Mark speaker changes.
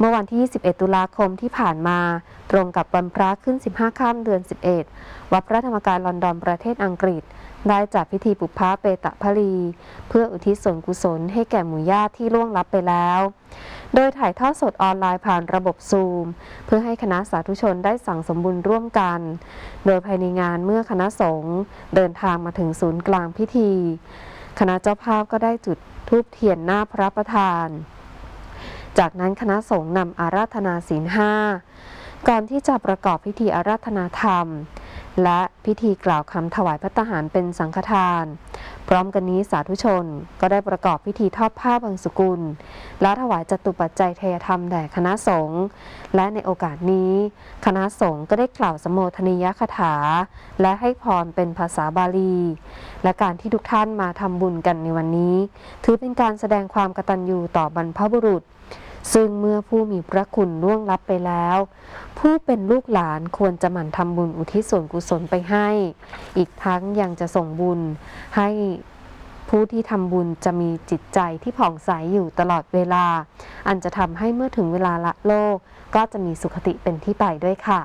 Speaker 1: เมื่อวันที่ 21 ตุลาคมที่ผ่านมา ตรงกับวันพระขึ้น 15ค่ำเดือน 11 วัดพระธรรมกายลอนดอนประเทศอังกฤษ ได้จัดพิธีปุพพะเปตะพลี เพื่ออุทิศส่วนกุศลให้แก่หมู่ญาติที่ล่วงลับไปแล้ว โดยถ่ายทอดสดออนไลน์ผ่านระบบซูม เพื่อให้คณะสาธุชนได้สั่งสมบุญร่วมกัน โดยภายในงานเมื่อคณะสงฆ์เดินทางมาถึงศูนย์กลางพิธี คณะเจ้าภาพก็ได้จุดธูปเทียนหน้าพระประธาน จากนั้นคณะสงฆ์นำอาราธนาศีลห้าก่อนที่จะประกอบพิธีอาราธนาธรรม และพิธีกล่าวคำถวายพระทหารเป็นสังฆทาน พร้อมกันนี้สาธุชนก็ได้ประกอบพิธีทอดผ้าบางสุกุล และถวายจตุปัจจัยเทยธรรมแด่คณะสงฆ์และในโอกาสนี้ คณะสงฆ์ก็ได้กล่าวสมโภชนียคถา และให้พรเป็นภาษาบาลี และการที่ทุกท่านมาทำบุญกันในวันนี้ ถือเป็นการแสดงความกตัญญูต่อบรรพบุรุษ ซึ่งเมื่อผู้มีพระคุณล่วงลับไปแล้ว ผู้เป็นลูกหลานควรจะหมั่นทำบุญอุทิศส่วนกุศลไปให้ อีกทั้งยังจะส่งบุญให้ผู้ที่ทำบุญจะมีจิตใจที่ผ่องใสอยู่ตลอดเวลา อันจะทำให้เมื่อถึงเวลาละโลก ก็จะมีสุขติเป็นที่ไปด้วยค่ะ